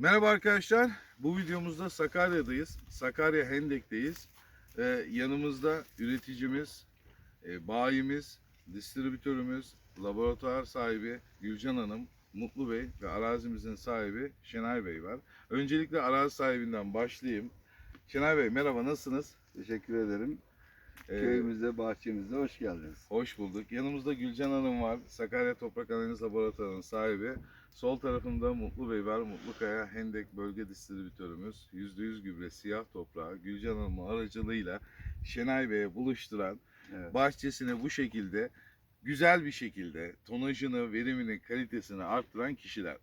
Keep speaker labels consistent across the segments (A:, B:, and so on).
A: Merhaba arkadaşlar. Bu videomuzda Sakarya'dayız. Sakarya Hendek'teyiz. Ee, yanımızda üreticimiz, e, bayimiz, distribütörümüz, laboratuvar sahibi Gülcan Hanım, Mutlu Bey ve arazimizin sahibi Şenay Bey var. Öncelikle arazi sahibinden başlayayım. Şenay Bey merhaba nasılsınız?
B: Teşekkür ederim.
A: Ee,
B: Köyümüze, bahçemize hoş geldiniz.
A: Hoş bulduk. Yanımızda Gülcan Hanım var. Sakarya Toprak Analiz Laboratuvarı'nın sahibi. Sol tarafımda Mutlu Bey var. Mutlu Kaya Hendek Bölge Distribütörümüz. %100 gübre siyah toprağı Gülcan Hanım'ın aracılığıyla Şenay Bey'e buluşturan
B: Evet.
A: bahçesini bu şekilde güzel bir şekilde tonajını, verimini, kalitesini arttıran kişiler.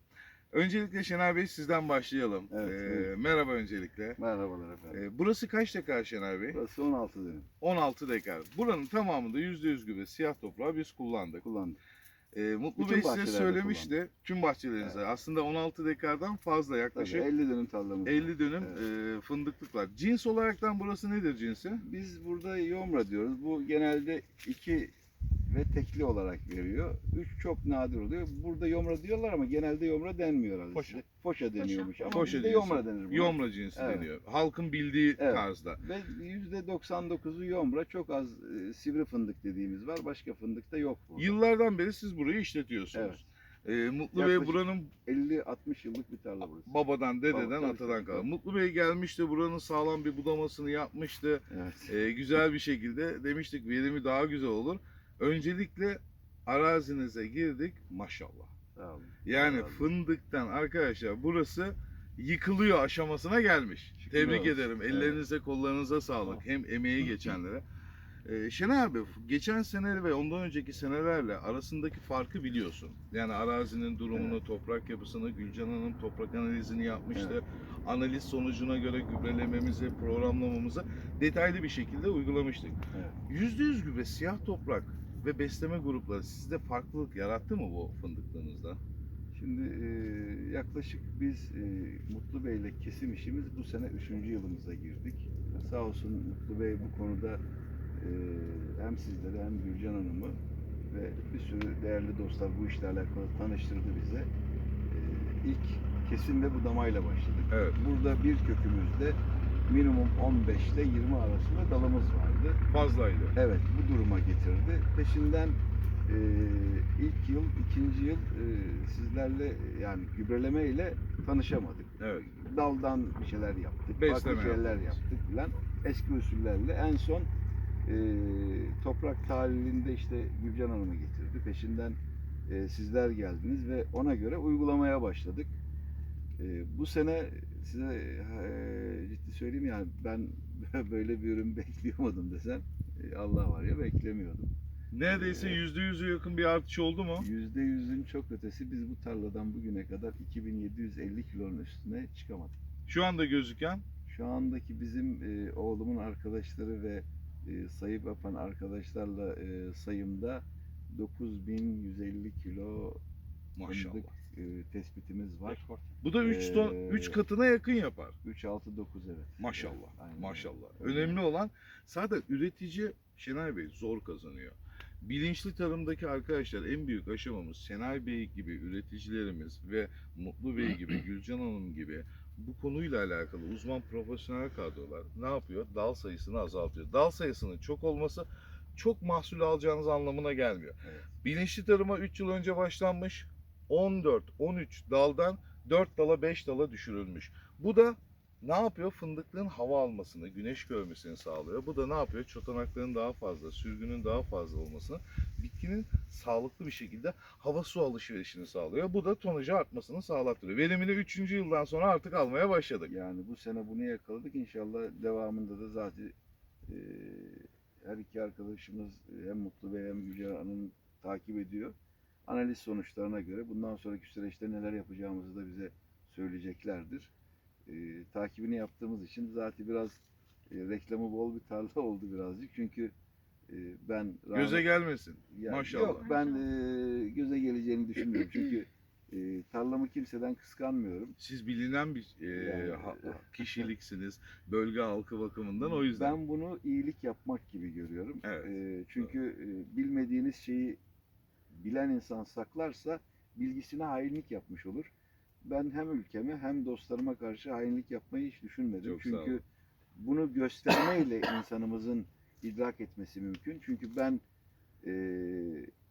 A: Öncelikle Şenay Bey sizden başlayalım.
B: Evet,
A: Ee,
B: buyurun.
A: merhaba öncelikle.
B: Merhabalar efendim.
A: Ee, burası kaç dekar Şenay Bey?
B: Burası 16 dönüm
A: 16 dekar. Buranın tamamında %100 gübre siyah toprağı biz kullandık.
B: kullandık.
A: Ee, Mutlu
B: Bütün
A: Bey size
B: bahçelerde
A: söylemişti. Tüm bahçelerinizde aslında 16 dekardan fazla
B: Tabii
A: yaklaşık
B: 50 dönüm tarlamız var.
A: 50 dönüm e, fındıklık var. Cins olaraktan burası nedir cinsi?
B: Biz burada yomra diyoruz. Bu genelde iki ve tekli olarak veriyor. Üç çok nadir oluyor. Burada yomra diyorlar ama genelde yomra denmiyor herhalde.
A: Foşa.
B: Foşa deniyormuş ama
A: Foşa
B: bizde yomra denir buna.
A: Yomra cinsi
B: Evet.
A: deniyor. Halkın bildiği
B: Evet.
A: tarzda.
B: Ve %99'u yomra. Çok az e, sivri fındık dediğimiz var. Başka fındık da yok burada.
A: Yıllardan beri siz burayı işletiyorsunuz. Ee, Mutlu Bey
B: Yaklaşık-
A: buranın
B: 50-60 yıllık bir tarla burası.
A: babadan, dededen,
B: Baba, tabii,
A: atadan kalan. Mutlu Bey gelmişti, buranın sağlam bir budamasını yapmıştı.
B: Evet.
A: Ee, güzel bir şekilde demiştik verimi daha güzel olur. Öncelikle arazinize girdik maşallah.
B: Olun.
A: Yani
B: olsun.
A: fındıktan arkadaşlar burası yıkılıyor aşamasına gelmiş.
B: Şükür
A: Tebrik
B: olsun.
A: ederim.
B: Evet.
A: Ellerinize kollarınıza sağlık. Hem emeği geçenlere. Ee, Şenay abi geçen sene ve ondan önceki senelerle arasındaki farkı biliyorsun. Yani arazinin durumunu, toprak yapısını, Gülcan Hanım toprak analizini yapmıştı.
B: Evet.
A: Analiz sonucuna göre gübrelememizi, programlamamızı detaylı bir şekilde uygulamıştık.
B: Evet.
A: %100 gübre siyah toprak ve besleme grupları sizde farklılık yarattı mı bu fındıklığınızda?
B: Şimdi e, yaklaşık biz e, Mutlu Bey ile kesim işimiz bu sene 3. yılımıza girdik. Sağ olsun Mutlu Bey bu konuda e, hem sizleri hem Gülcan Hanım'ı ve bir sürü değerli dostlar bu işle alakalı tanıştırdı bize. E, ilk kesim ve budamayla başladık.
A: Evet.
B: Burada bir kökümüzde minimum 15 ile 20 arasında dalımız vardı.
A: Fazlaydı.
B: Evet bu duruma getirdi. Peşinden e, ilk yıl, ikinci yıl e, sizlerle yani gübreleme ile tanışamadık.
A: Evet.
B: Daldan bir şeyler yaptık.
A: Besleme
B: farklı şeyler
A: yaptınız.
B: yaptık filan. Eski usullerle en son e, toprak tahlilinde işte Gülcan Hanım'ı getirdi. Peşinden e, sizler geldiniz ve ona göre uygulamaya başladık. E, bu sene size e, ciddi söyleyeyim yani ben böyle bir ürün bekliyordum desem e, Allah var ya beklemiyordum.
A: Neredeyse
B: Evet.
A: yüzde yüze yakın bir artış oldu mu?
B: Yüzde yüzün çok ötesi biz bu tarladan bugüne kadar 2750 kilonun üstüne çıkamadık.
A: Şu anda gözüken
B: Şu andaki bizim e, oğlumun arkadaşları ve e, sayıp yapan arkadaşlarla e, sayımda 9150 kilo
A: maşallah.
B: E, tespitimiz var.
A: Bu da 3 ton
B: Ee,
A: 3 katına yakın yapar.
B: 3 6 9 evet.
A: Maşallah.
B: Evet, aynen.
A: Maşallah. Önemli olan zaten üretici Şenay Bey zor kazanıyor. Bilinçli tarımdaki arkadaşlar en büyük aşamamız Şenay Bey gibi üreticilerimiz ve Mutlu Bey gibi, Gülcan Hanım gibi bu konuyla alakalı uzman profesyonel kadrolar ne yapıyor? Dal sayısını azaltıyor. Dal sayısının çok olması çok mahsul alacağınız anlamına gelmiyor.
B: Evet.
A: Bilinçli tarıma 3 yıl önce başlanmış. 14, 13 daldan 4 dala 5 dala düşürülmüş. Bu da ne yapıyor? Fındıklığın hava almasını, güneş görmesini sağlıyor. Bu da ne yapıyor? Çotanakların daha fazla, sürgünün daha fazla olmasını, bitkinin sağlıklı bir şekilde hava su alışverişini sağlıyor. Bu da tonajı artmasını sağlattırıyor. Verimini 3. yıldan sonra artık almaya başladık.
B: Yani bu sene bunu yakaladık. İnşallah devamında da zaten e, her iki arkadaşımız hem Mutlu Bey hem Gülcan Hanım takip ediyor. Analiz sonuçlarına göre bundan sonraki süreçte neler yapacağımızı da bize söyleyeceklerdir. E, takibini yaptığımız için zaten biraz e, reklamı bol bir tarla oldu birazcık. Çünkü e, ben
A: Göze gelmesin.
B: yani
A: Maşallah.
B: Yok ben e, göze geleceğini düşünmüyorum. Çünkü e, tarlamı kimseden kıskanmıyorum.
A: Siz bilinen bir e,
B: Yani-
A: ha- kişiliksiniz. Bölge halkı bakımından o yüzden.
B: Ben bunu iyilik yapmak gibi görüyorum.
A: Evet.
B: Ee, çünkü e, bilmediğiniz şeyi bilen insan saklarsa bilgisine hainlik yapmış olur. ben hem ülkeme hem dostlarıma karşı hainlik yapmayı hiç düşünmedim.
A: Çok.
B: Çünkü bunu göstermeyle insanımızın idrak etmesi mümkün. Çünkü ben e,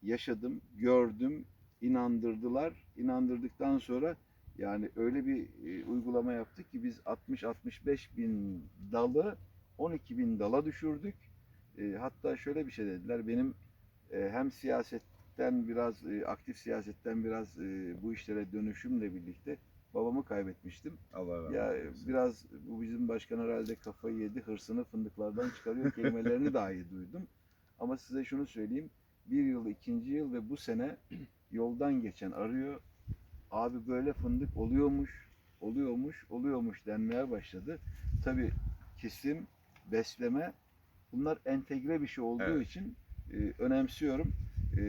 B: yaşadım, gördüm, inandırdılar. İnandırdıktan sonra yani öyle bir e, uygulama yaptık ki biz 60-65 bin dalı 12 bin dala düşürdük. E, hatta şöyle bir şey dediler. Benim e, hem siyasetten biraz, e, aktif siyasetten biraz e, bu işlere dönüşümle birlikte babamı kaybetmiştim.
A: Allah rahmet
B: Ya
A: eylesin.
B: biraz bu bizim başkan herhalde kafayı yedi, hırsını fındıklardan çıkarıyor kelimelerini dahi duydum. Ama size şunu söyleyeyim. Bir yıl, ikinci yıl ve bu sene yoldan geçen arıyor. Abi böyle fındık oluyormuş, oluyormuş, oluyormuş denmeye başladı. Tabii kesim, besleme bunlar entegre bir şey olduğu
A: Evet.
B: için e, önemsiyorum. E,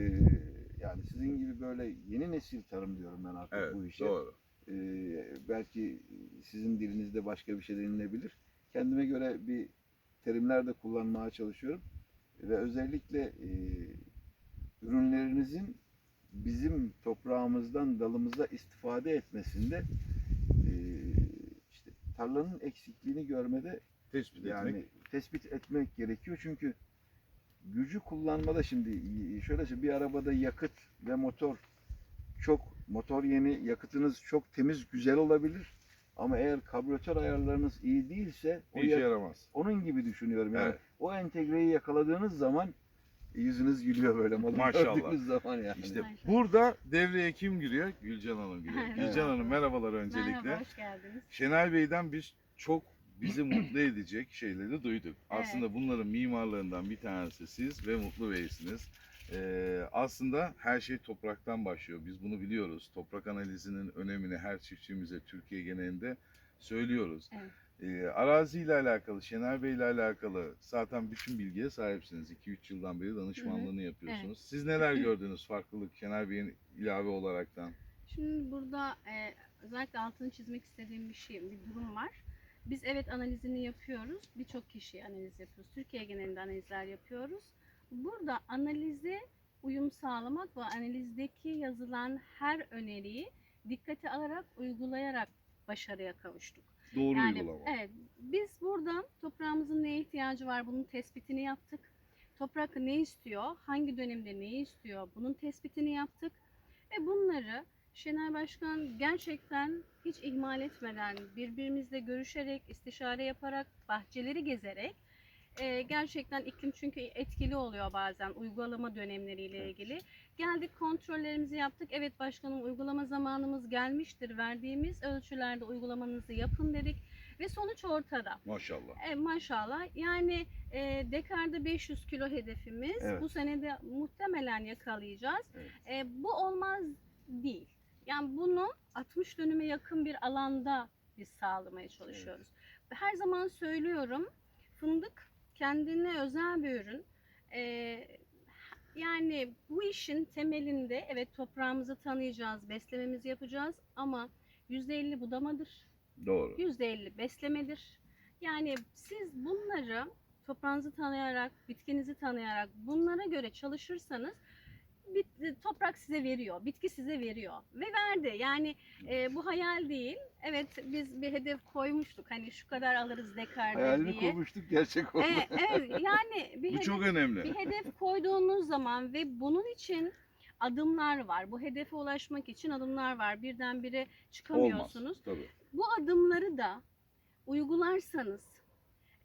B: yani sizin gibi böyle yeni nesil tarım diyorum ben artık
A: Evet
B: bu işe.
A: doğru.
B: Ee, belki sizin dilinizde başka bir şey denilebilir. Kendime göre bir terimler de kullanmaya çalışıyorum. Ve özellikle e, ürünlerinizin bizim toprağımızdan, dalımızda istifade etmesinde e, işte tarlanın eksikliğini görmede
A: Tespit
B: yani
A: etmek.
B: tespit etmek gerekiyor. Çünkü gücü kullanmada şimdi şöyle söyleyeyim, bir arabada yakıt ve motor çok motor yeni yakıtınız çok temiz güzel olabilir. Ama eğer karbüratör ayarlarınız iyi değilse o
A: işe yaramaz.
B: onun gibi düşünüyorum. Yani
A: Evet.
B: o entegreyi yakaladığınız zaman yüzünüz gülüyor böyle malı
A: Maşallah.
B: zaman yani.
A: İşte
C: Maşallah.
A: burada devreye kim giriyor? Gülcan Hanım giriyor.
C: Evet.
A: Gülcan Hanım merhabalar öncelikle.
C: Merhaba, hoş geldiniz.
A: Şenay Bey'den biz çok bizi mutlu edecek şeyleri duyduk.
C: Evet.
A: Aslında bunların mimarlarından bir tanesi siz ve Mutlu Bey'siniz. Ee, aslında her şey topraktan başlıyor. Biz bunu biliyoruz. Toprak analizinin önemini her çiftçimize Türkiye genelinde söylüyoruz.
C: Evet.
A: Ee, araziyle alakalı, Şener Bey ile alakalı zaten bütün bilgiye sahipsiniz. 2-3 yıldan beri danışmanlığını yapıyorsunuz. Siz neler gördünüz farklılık Şener Bey'in ilave olaraktan?
C: Şimdi burada e, özellikle altını çizmek istediğim bir şey, bir durum var. Biz evet analizini yapıyoruz. Birçok kişi analiz yapıyoruz. Türkiye genelinde analizler yapıyoruz. Burada analize uyum sağlamak ve analizdeki yazılan her öneriyi dikkate alarak, uygulayarak başarıya kavuştuk.
A: Doğru
C: Yani
A: uygulama.
C: evet biz burada toprağımızın neye ihtiyacı var bunun tespitini yaptık. Toprak ne istiyor, hangi dönemde neyi istiyor bunun tespitini yaptık. Ve bunları Şener Başkan gerçekten hiç ihmal etmeden birbirimizle görüşerek, istişare yaparak, bahçeleri gezerek e, gerçekten iklim çünkü etkili oluyor bazen uygulama dönemleriyle ilgili. Geldik kontrollerimizi yaptık. Evet başkanım uygulama zamanımız gelmiştir. Verdiğimiz ölçülerde uygulamanızı yapın dedik. Ve sonuç ortada.
A: Maşallah.
C: E, maşallah. Yani e, dekarda 500 kilo hedefimiz.
B: Evet.
C: Bu sene de muhtemelen yakalayacağız.
B: Evet.
C: E, bu olmaz değil. Yani bunu 60 dönüme yakın bir alanda biz sağlamaya çalışıyoruz. Her zaman söylüyorum fındık kendine özel bir ürün. E, yani bu işin temelinde evet toprağımızı tanıyacağız, beslememizi yapacağız ama %50 budamadır.
A: Doğru.
C: %50 beslemedir. Yani siz bunları toprağınızı tanıyarak, bitkinizi tanıyarak bunlara göre çalışırsanız bit- toprak size veriyor, bitki size veriyor ve verdi. Yani e, bu hayal değil. Evet biz bir hedef koymuştuk. Hani şu kadar alırız dekarda
B: Hayalini
C: diye.
B: kurmuştuk gerçek oldu.
C: E, evet yani bir
A: Bu
C: hedef
A: çok önemli.
C: bir hedef koyduğunuz zaman ve bunun için adımlar var. Bu hedefe ulaşmak için adımlar var. Birdenbire çıkamıyorsunuz.
A: Olmaz. Tabii.
C: Bu adımları da uygularsanız,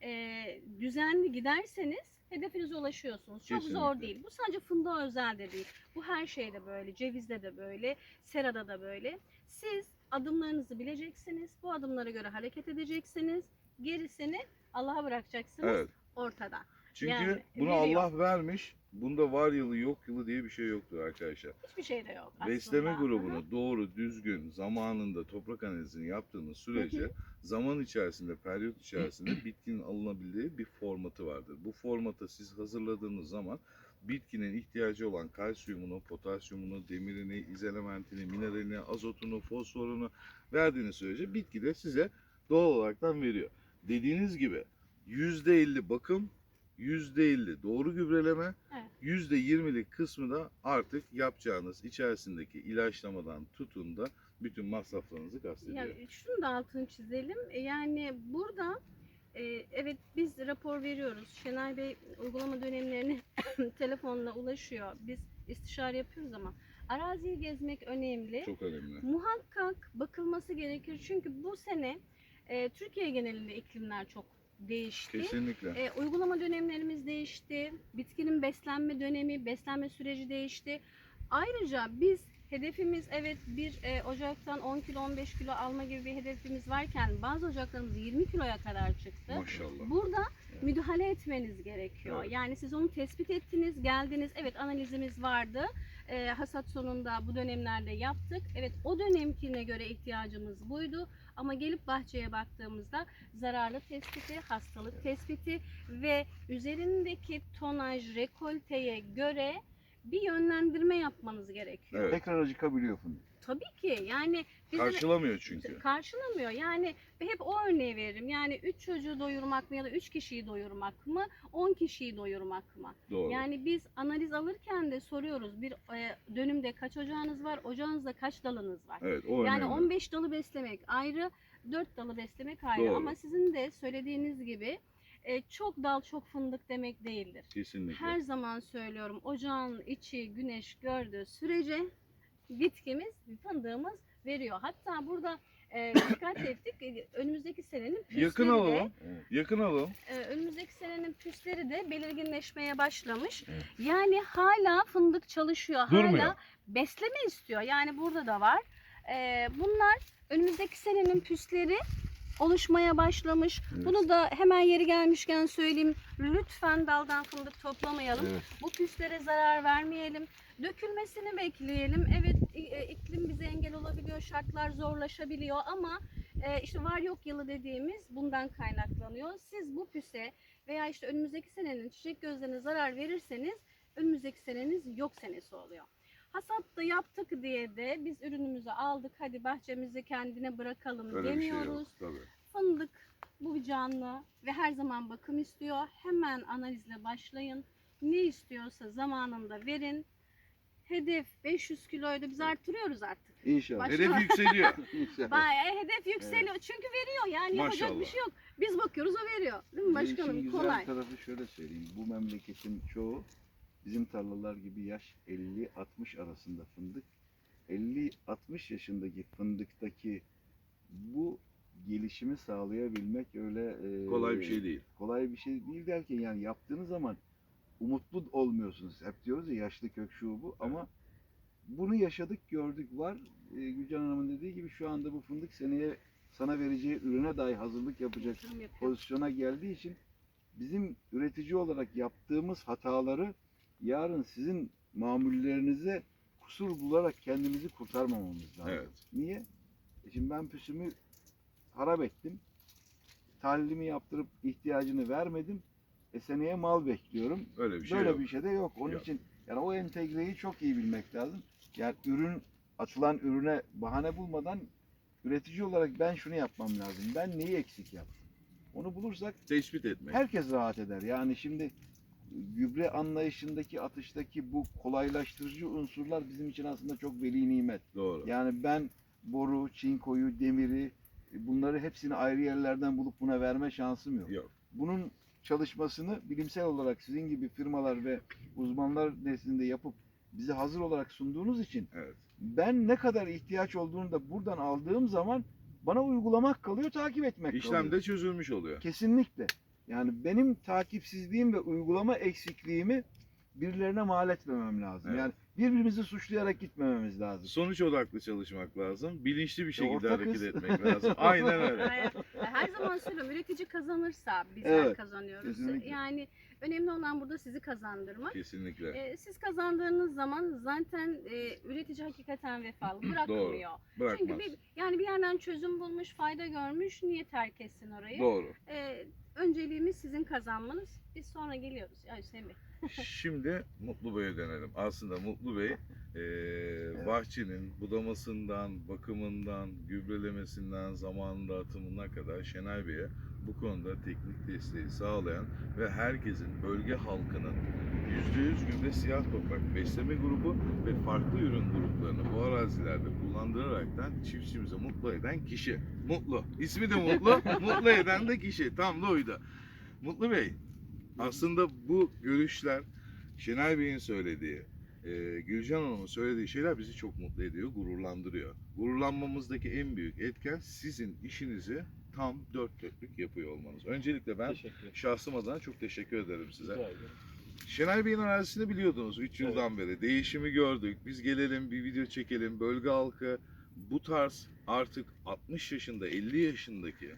C: e, düzenli giderseniz hedefinize ulaşıyorsunuz. Çok zor
A: Kesinlikle.
C: değil. Bu sadece fındığa özel de değil. Bu her şeyde böyle. Cevizde de böyle, serada da böyle. Siz adımlarınızı bileceksiniz. Bu adımlara göre hareket edeceksiniz. Gerisini Allah'a bırakacaksınız
A: Evet.
C: ortada.
A: Çünkü
C: Yani
A: bunu. Allah vermiş. Bunda var yılı yok yılı diye bir şey yoktur arkadaşlar.
C: Hiçbir şey de yok aslında.
A: Besleme grubunu doğru, düzgün, zamanında toprak analizini yaptığınız sürece
C: Hı hı.
A: zaman içerisinde, periyot içerisinde bitkinin alınabildiği bir formatı vardır. Bu formata siz hazırladığınız zaman bitkinin ihtiyacı olan kalsiyumunu, potasyumunu, demirini, izelementini, mineralini, azotunu, fosforunu verdiğiniz sürece bitki de size doğal olaraktan veriyor. Dediğiniz gibi %50 bakım, %50 doğru gübreleme,
C: Evet.
A: %20'lik kısmı da artık yapacağınız içerisindeki ilaçlamadan tutun da Bütün masraflarınızı kastediyor.
C: Ya şunu da altını çizelim. E, Yani burada e, evet biz rapor veriyoruz. Şenay Bey uygulama dönemlerini telefonla ulaşıyor. Biz istişare yapıyoruz ama araziyi gezmek önemli.
A: Çok önemli.
C: Muhakkak bakılması gerekir. Çünkü bu sene e, Türkiye genelinde iklimler çok değişti.
A: Kesinlikle.
C: E, uygulama dönemlerimiz değişti. Bitkinin beslenme dönemi, beslenme süreci değişti. Ayrıca biz hedefimiz evet bir e, ocaktan 10 kilo 15 kilo alma gibi bir hedefimiz varken bazı ocaklarımız 20 kiloya kadar çıktı.
A: Maşallah.
C: Burada
B: Evet.
C: müdahale etmeniz gerekiyor.
A: Evet.
C: Yani siz onu tespit ettiniz, geldiniz. Evet analizimiz vardı. E, hasat sonunda bu dönemlerde yaptık. Evet o dönemkine göre ihtiyacımız buydu. Ama gelip bahçeye baktığımızda zararlı tespiti, hastalık tespiti ve üzerindeki tonaj, rekolteye göre bir yönlendirme yapmanız gerekiyor.
A: Evet.
B: Tekrar acıkabiliyor fındık.
C: Tabii ki yani bizim
A: Karşılamıyor çünkü.
C: karşılamıyor. Yani hep o örneği veririm. Yani 3 çocuğu doyurmak mı ya da 3 kişiyi doyurmak mı, 10 kişiyi doyurmak mı?
A: Doğru.
C: Yani biz analiz alırken de soruyoruz. Bir e, dönümde kaç ocağınız var, ocağınızda kaç dalınız var?
A: evet o
C: Yani
A: önemli.
C: 15 dalı beslemek ayrı, 4 dalı beslemek ayrı.
A: Doğru.
C: Ama sizin de söylediğiniz gibi e, çok dal çok fındık demek değildir.
A: Kesinlikle.
C: Her zaman söylüyorum ocağın içi güneş gördüğü sürece bitkimiz, fındığımız veriyor. Hatta burada e, dikkat ettik e, önümüzdeki senenin püsleri
A: Yakın
C: de,
A: alalım.
B: Evet.
A: Yakın alalım.
C: e, önümüzdeki senenin püsleri de belirginleşmeye başlamış.
B: Evet.
C: Yani hala fındık çalışıyor.
A: Durmuyor.
C: Hala besleme istiyor. Yani burada da var. E, bunlar önümüzdeki senenin püsleri oluşmaya başlamış.
B: Evet.
C: Bunu da hemen yeri gelmişken söyleyeyim. Lütfen daldan fındık toplamayalım.
B: Evet.
C: Bu püslere zarar vermeyelim. Dökülmesini bekleyelim. Evet iklim bize engel olabiliyor, şartlar zorlaşabiliyor ama e, işte var yok yılı dediğimiz bundan kaynaklanıyor. Siz bu püse veya işte önümüzdeki senenin çiçek gözlerine zarar verirseniz önümüzdeki seneniz yok senesi oluyor. Hasat da yaptık diye de biz ürünümüzü aldık hadi bahçemizi kendine bırakalım
A: Öyle bir şey
C: demiyoruz.
A: yok.
C: Fındık bu bir canlı ve her zaman bakım istiyor. Hemen analizle başlayın. Ne istiyorsa zamanında verin. Hedef 500 kiloydu. Biz arttırıyoruz artık.
B: İnşallah.
C: Baş-
A: Hedef yükseliyor.
B: İnşallah.
C: Bayağı hedef yükseliyor. Çünkü veriyor yani yapacak bir
A: Maşallah.
C: şey yok. Biz bakıyoruz o veriyor. Değil mi başkanım?
B: güzel
C: Kolay.
B: tarafı şöyle söyleyeyim. Bu memleketin çoğu bizim tarlalar gibi yaş 50-60 arasında fındık. 50-60 yaşındaki fındıktaki bu gelişimi sağlayabilmek öyle e,
A: Kolay bir şey değil.
B: kolay bir şey değil derken yani yaptığınız zaman umutlu olmuyorsunuz. Hep diyoruz ya yaşlı kök şu bu ama bunu yaşadık gördük var. E, Gülcan Hanım'ın dediği gibi şu anda bu fındık seneye sana vereceği ürüne dahi hazırlık yapacak
C: Yatırım yapıyor.
B: pozisyona geldiği için bizim üretici olarak yaptığımız hataları yarın sizin mamullerinize kusur bularak kendimizi kurtarmamamız lazım.
A: Evet.
B: Niye? E şimdi ben püsümü harap ettim. Tahlilimi yaptırıp ihtiyacını vermedim. E seneye mal bekliyorum.
A: Öyle bir şey
B: Böyle
A: yok.
B: bir şey de yok. Onun
A: Yok.
B: için yani o entegreyi çok iyi bilmek lazım. Yani ürün atılan ürüne bahane bulmadan üretici olarak ben şunu yapmam lazım. Ben neyi eksik yaptım? Onu bulursak
A: Tespit etmek.
B: herkes rahat eder. Yani şimdi gübre anlayışındaki atıştaki bu kolaylaştırıcı unsurlar bizim için aslında çok veli nimet.
A: Doğru.
B: Yani ben boru, çinkoyu, demiri bunları hepsini ayrı yerlerden bulup buna verme şansım yok.
A: Yok.
B: Bunun çalışmasını bilimsel olarak sizin gibi firmalar ve uzmanlar nezdinde yapıp bize hazır olarak sunduğunuz için
A: Evet.
B: ben ne kadar ihtiyaç olduğunu da buradan aldığım zaman bana uygulamak kalıyor, takip etmek
A: İşlem
B: kalıyor.
A: de çözülmüş oluyor.
B: Kesinlikle. Yani benim takipsizliğim ve uygulama eksikliğimi birilerine mal etmemem lazım.
A: Evet.
B: Yani birbirimizi suçlayarak gitmememiz lazım.
A: Sonuç odaklı çalışmak lazım. Bilinçli bir şekilde
B: ortak
A: hareket
B: hız.
A: etmek lazım. Aynen öyle.
C: Hayır. Her zaman söylüyorum üretici kazanırsa bizler
B: Evet,
C: kazanıyoruz.
B: kesinlikle.
C: Yani önemli olan burada sizi kazandırmak.
A: Kesinlikle.
C: Ee, siz kazandığınız zaman zaten e, üretici hakikaten vefalı bırakmıyor. Çünkü
A: Bırakmaz.
C: bir, yani bir yerden çözüm bulmuş, fayda görmüş, niye terk etsin orayı?
A: Doğru.
C: Ee, önceliğimiz sizin kazanmanız. Biz sonra geliyoruz. Ya Hüseyin Bey.
A: Şimdi Mutlu Bey'e dönelim. Aslında Mutlu Bey eee, bahçenin budamasından, bakımından, gübrelemesinden, zamanında atımına kadar Şenay Bey'e bu konuda teknik desteği sağlayan ve herkesin bölge halkının %100 gübre siyah toprak besleme grubu ve farklı ürün gruplarını bu arazilerde kullandıraraktan çiftçimizi mutlu eden kişi. Mutlu. İsmi de mutlu. mutlu eden de kişi. Tam da oydu. Mutlu Bey, aslında bu görüşler Şenay Bey'in söylediği, e, Gülcan Hanım'ın söylediği şeyler bizi çok mutlu ediyor, gururlandırıyor. Gururlanmamızdaki en büyük etken sizin işinizi tam dört dörtlük yapıyor olmanız. Öncelikle ben şahsım adına çok teşekkür ederim size.
D: Rica ederim.
A: Şenay Bey'in arazisini biliyordunuz 3 yıldan beri. Değişimi gördük. Biz gelelim bir video çekelim. Bölge halkı bu tarz artık 60 yaşında 50 yaşındaki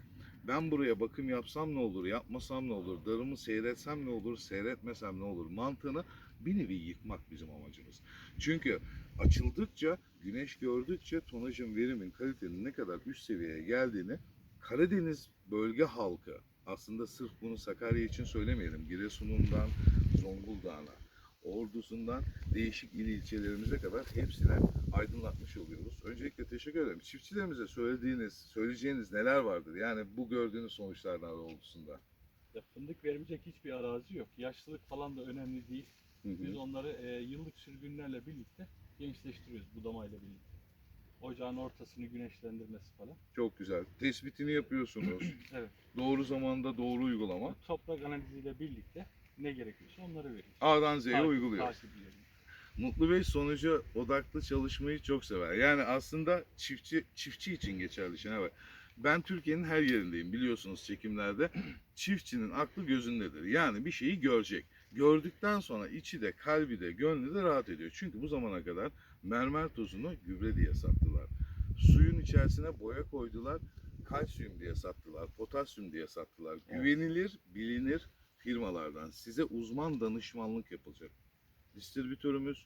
A: ben buraya bakım yapsam ne olur, yapmasam ne olur, darımı seyretsem ne olur, seyretmesem ne olur mantığını bir nevi yıkmak bizim amacımız. Çünkü açıldıkça, güneş gördükçe tonajın, verimin, kalitenin ne kadar üst seviyeye geldiğini Karadeniz bölge halkı aslında sırf bunu Sakarya için söylemeyelim. Giresun'undan Zonguldak'a, Ordu'sundan değişik il ilçelerimize kadar hepsine aydınlatmış oluyoruz. Öncelikle teşekkür ederim. Çiftçilerimize söylediğiniz, söyleyeceğiniz neler vardır? Yani bu gördüğünüz sonuçlardan doğrultusunda.
D: Ya fındık verilecek hiçbir arazi yok. Yaşlılık falan da önemli değil.
A: Hı hı.
D: Biz onları e, yıllık sürgünlerle birlikte gençleştiriyoruz budamayla birlikte. Ocağın ortasını güneşlendirmesi falan.
A: Çok güzel. Tespitini yapıyorsunuz.
D: Evet.
A: Doğru zamanda doğru uygulama.
D: Toprak analiziyle birlikte ne gerekiyorsa onları veriyoruz.
A: A'dan Z'ye
D: Takip-
A: uyguluyor.
D: takiplerini.
A: Mutlu Bey sonucu odaklı çalışmayı çok sever. Yani aslında çiftçi çiftçi için geçerli şey. Evet. Ben Türkiye'nin her yerindeyim biliyorsunuz çekimlerde. Çiftçinin aklı gözündedir. Yani bir şeyi görecek. Gördükten sonra içi de kalbi de gönlü de rahat ediyor. Çünkü bu zamana kadar mermer tozunu gübre diye sattılar. Suyun içerisine boya koydular. Kalsiyum diye sattılar. Potasyum diye sattılar.
B: Evet.
A: Güvenilir, bilinir firmalardan size uzman danışmanlık yapılacak distribütörümüz,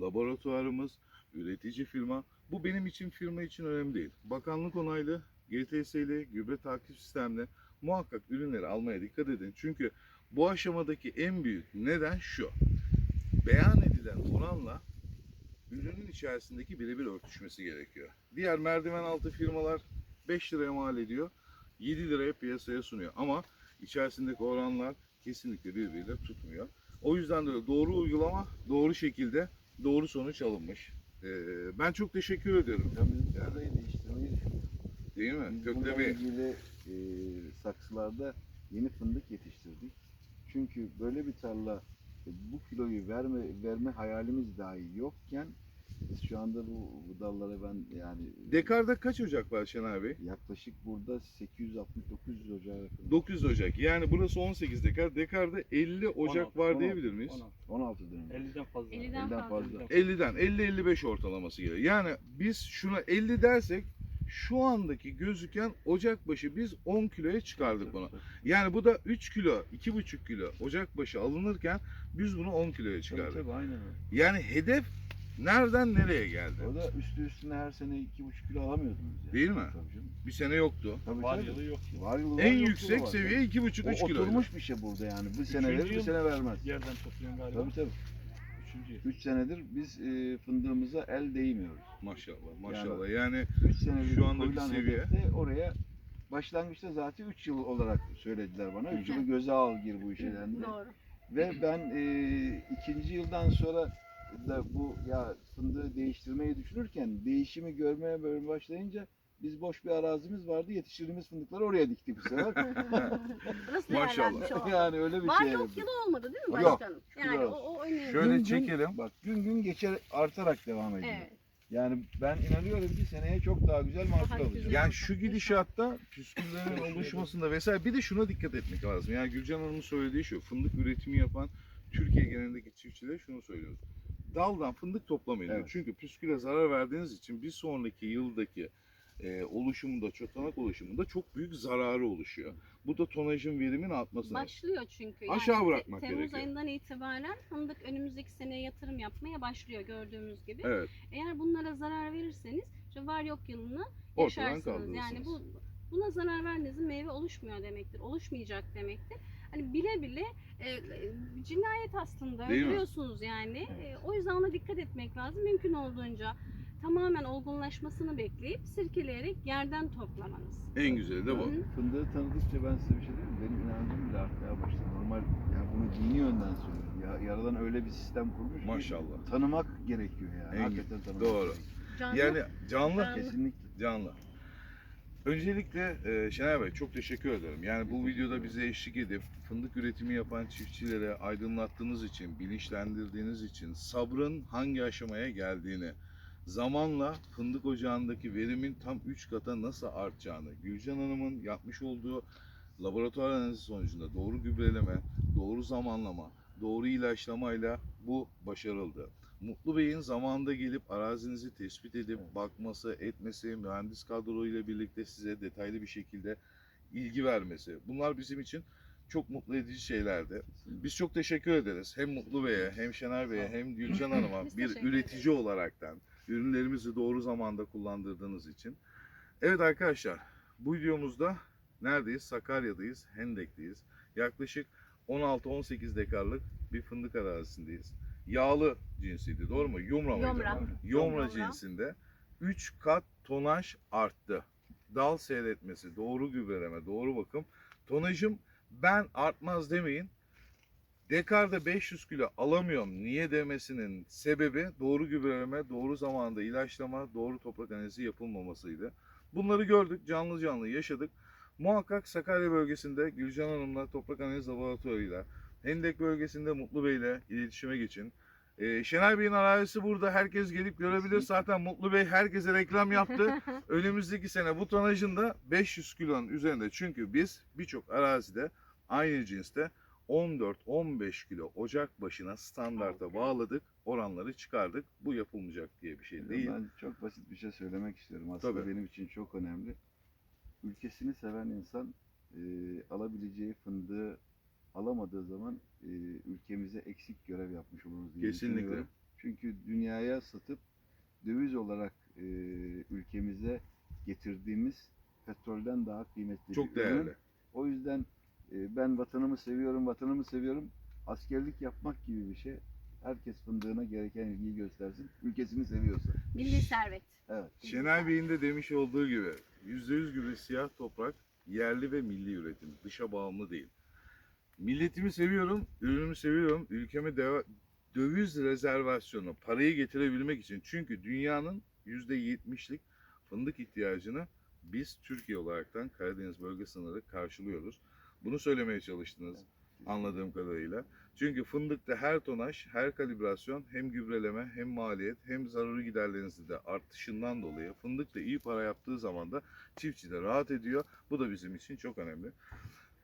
A: laboratuvarımız, üretici firma. Bu benim için firma için önemli değil. Bakanlık onaylı, GTS'li, gübre takip sistemli muhakkak ürünleri almaya dikkat edin. Çünkü bu aşamadaki en büyük neden şu. Beyan edilen oranla ürünün içerisindeki birebir örtüşmesi gerekiyor. Diğer merdiven altı firmalar 5 liraya mal ediyor, 7 liraya piyasaya sunuyor. Ama içerisindeki oranlar kesinlikle birbiriyle tutmuyor. O yüzden de doğru uygulama, doğru şekilde doğru sonuç alınmış. Ee, ben çok teşekkür ediyorum.
B: Ya biz bu tarlayı değiştirmeyi düşünüyoruz.
A: Değil mi?
B: Biz
A: Köklemeyi.
B: ilgili e, saksılarda yeni fındık yetiştirdik. Çünkü böyle bir tarla e, bu kiloyu verme verme hayalimiz dahi yokken şu anda bu, bu dallara ben yani
A: Dekarda kaç ocak var Şener Bey?
B: yaklaşık burada 860-900 ocağa yakın.
A: 900 ocak. Yani burası 18 dekar. Dekarda 50 ocak
D: 16,
A: var
B: 16,
A: diyebilir miyiz?
D: 16,
B: 16 dönüm.
D: 50'den fazla.
C: 50'den
B: Elden
C: fazla.
B: fazla.
A: 50'den 50-55 ortalaması geliyor. Yani biz şuna 50 dersek şu andaki gözüken ocak başı biz 10 kiloya çıkardık bunu. Yani bu da 3 kilo, 2,5 kilo ocak başı alınırken biz bunu 10 kiloya
B: Tabii
A: çıkardık.
B: tabii aynen öyle.
A: Yani hedef nereden nereye geldi?
B: O da üstü üstüne her sene 2,5 kilo alamıyordunuz yani.
A: Değil mi?
B: Tabii canım.
A: Bir sene yoktu.
B: Tabii,
D: Var
B: tabii.
D: yılı yok.
B: Var yılı var,
A: En
B: yok yılı
A: yüksek
B: var.
A: seviye 2,5-3
B: O
A: kilo.
B: oturmuş bir şey burada yani. Bir sene verir, bir
D: yıl.
B: sene vermez.
D: Yerden topluyorsun galiba.
B: Tabii tabii.
D: Üçüncü yıl.
B: 3 senedir biz e, fındığımıza el değmiyoruz.
A: Maşallah maşallah. Yani
B: 3 senedir
A: Şu andaki
B: koyulan
A: seviye-
B: hedefte oraya başlangıçta zaten 3 yıl olarak söylediler bana. 3 yılı göze al gir bu işe dendi.
C: Doğru.
B: Ve ben e, ikinci yıldan sonra da bu ya fındığı değiştirmeyi düşünürken değişimi görmeye böyle başlayınca biz boş bir arazimiz vardı. Yetiştirdiğimiz fındıkları oraya diktik bu sefer.
A: Maşallah.
B: yani öyle bir
C: Var
B: şey.
C: yok yılı olmadı değil mi
B: Yok,
C: başkanım? Yani o, o önemli.
A: Şöyle
B: Gün gün-
A: çekelim.
B: Bak gün gün geçer artarak devam ediyor.
C: Evet.
B: Yani ben inanıyorum ki seneye çok daha güzel mahsul
C: Daha
B: alacağız.
C: güzel.
A: Yani şu gidişatta püsküllerin oluşmasında vesaire bir de şuna dikkat etmek lazım. Yani Gülcan Hanım'ın söylediği şu. Fındık üretimi yapan Türkiye genelindeki çiftçilere şunu söylüyoruz. Daldan fındık toplamayın. diyor.
B: Evet.
A: Çünkü püsküle zarar verdiğiniz için bir sonraki yıldaki e, oluşumunda, çotanak oluşumunda çok büyük zararı oluşuyor. Bu da tonajın verimin artmasına.
C: Başlıyor çünkü.
A: Aşağı
C: te-
A: bırakmak
C: Temmuz
A: gerekiyor.
C: ayından itibaren fındık önümüzdeki seneye yatırım yapmaya başlıyor gördüğümüz gibi.
A: Evet.
C: Eğer bunlara zarar verirseniz işte var yok yılını
A: Ortadan
C: yaşarsınız. Yani bu buna zarar verdiğinizde meyve oluşmuyor demektir. Oluşmayacak demektir. Hani bile bile e, e, cinayet aslında
A: Değil mi?
C: öldürüyorsunuz yani. E, o yüzden ona dikkat etmek lazım. Mümkün olduğunca tamamen olgunlaşmasını bekleyip sirkeleyerek yerden toplamanız.
A: En güzeli de bu.
B: Fındığı tanıdıkça ben size bir şey diyeyim mi? Benim inancım bile artmaya başladı. Normal yani bunu dini yönden söylüyorum. Ya, yaradan öyle bir sistem kurmuş ki
A: Maşallah.
B: tanımak gerekiyor yani.
A: En-
B: Hakikaten tanımak
A: doğru.
B: gerekiyor.
C: Canlı
A: Yani canlı.
C: Canlı.
B: Kesinlikle.
A: Canlı. Öncelikle e, Şener Bey çok teşekkür ederim. Yani bu videoda bize eşlik edip fındık üretimi yapan çiftçilere aydınlattığınız için, bilinçlendirdiğiniz için, sabrın hangi aşamaya geldiğini, zamanla fındık ocağındaki verimin tam 3 kata nasıl artacağını, Gülcan Hanım'ın yapmış olduğu laboratuvar analizi sonucunda doğru gübreleme, doğru zamanlama, doğru ilaçlamayla bu başarıldı. Mutlu Bey'in zamanında gelip arazinizi tespit edip
B: Evet.
A: bakması, etmesi, mühendis kadroyla birlikte size detaylı bir şekilde ilgi vermesi. Bunlar bizim için çok mutlu edici şeylerdi. Biz çok teşekkür ederiz. Hem Mutlu Bey'e, hem Şener Bey'e, hem Gülcan Hanım'a
C: Biz
A: bir
C: teşekkür
A: üretici
C: ederiz.
A: olaraktan ürünlerimizi doğru zamanda kullandırdığınız için. Evet arkadaşlar, bu videomuzda neredeyiz? Sakarya'dayız, Hendek'teyiz. Yaklaşık 16-18 dekarlık bir fındık arazisindeyiz. Yağlı cinsiydi, doğru mu? Yumra mıydı?
C: Yomra.
A: Yomra
C: Yomra.
A: cinsinde 3 kat tonaj arttı. Dal seyretmesi, doğru gübreleme, doğru bakım. Tonajım ben artmaz demeyin. Dekarda 500 kilo alamıyorum niye demesinin sebebi doğru gübreleme, doğru zamanda ilaçlama, doğru toprak analizi yapılmamasıydı. Bunları gördük, canlı canlı yaşadık. Muhakkak Sakarya bölgesinde Gülcan Hanım'la toprak analiz laboratuvarıyla, Hendek bölgesinde Mutlu Bey'le iletişime geçin. Ee, Şener Bey'in arazisi burada. Herkes gelip görebilir. Zaten Mutlu Bey herkese reklam yaptı. Önümüzdeki sene bu tonajın da 500 kilonun üzerinde. Çünkü biz birçok arazide aynı cinste 14-15 kilo ocak başına standarta bağladık. Oranları çıkardık. Bu yapılmayacak diye bir şey değil.
B: Ben çok basit bir şey söylemek istiyorum. Aslında
A: Tabii.
B: benim için çok önemli. Ülkesini seven insan e, alabileceği fındığı alamadığı zaman e, ülkemize eksik görev yapmış oluruz diye
A: Kesinlikle.
B: Çünkü dünyaya satıp döviz olarak e, ülkemize getirdiğimiz petrolden daha kıymetli
A: Çok
B: bir ürün.
A: değerli.
B: O yüzden e, ben vatanımı seviyorum, vatanımı seviyorum. Askerlik yapmak gibi bir şey. Herkes fındığına gereken ilgiyi göstersin. Ülkesini seviyorsa.
C: Milli servet.
B: Evet.
A: Şener Bey'in de demiş olduğu gibi %100 gibi siyah toprak yerli ve milli üretim. Dışa bağımlı değil. Milletimi seviyorum, ürünümü seviyorum. Ülkeme deva- döviz rezervasyonu, parayı getirebilmek için. Çünkü dünyanın %70'lik fındık ihtiyacını biz Türkiye olaraktan Karadeniz bölge sınırı karşılıyoruz. Bunu söylemeye çalıştınız anladığım kadarıyla. Çünkü fındıkta her tonaj, her kalibrasyon hem gübreleme hem maliyet hem zararı giderlerinizde de artışından dolayı fındık da iyi para yaptığı zaman da çiftçi de rahat ediyor. Bu da bizim için çok önemli.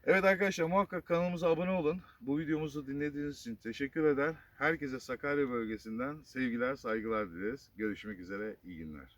A: Evet arkadaşlar muhakkak kanalımıza abone olun. Bu videomuzu dinlediğiniz için teşekkür eder. Herkese Sakarya bölgesinden sevgiler, saygılar dileriz. Görüşmek üzere, iyi günler.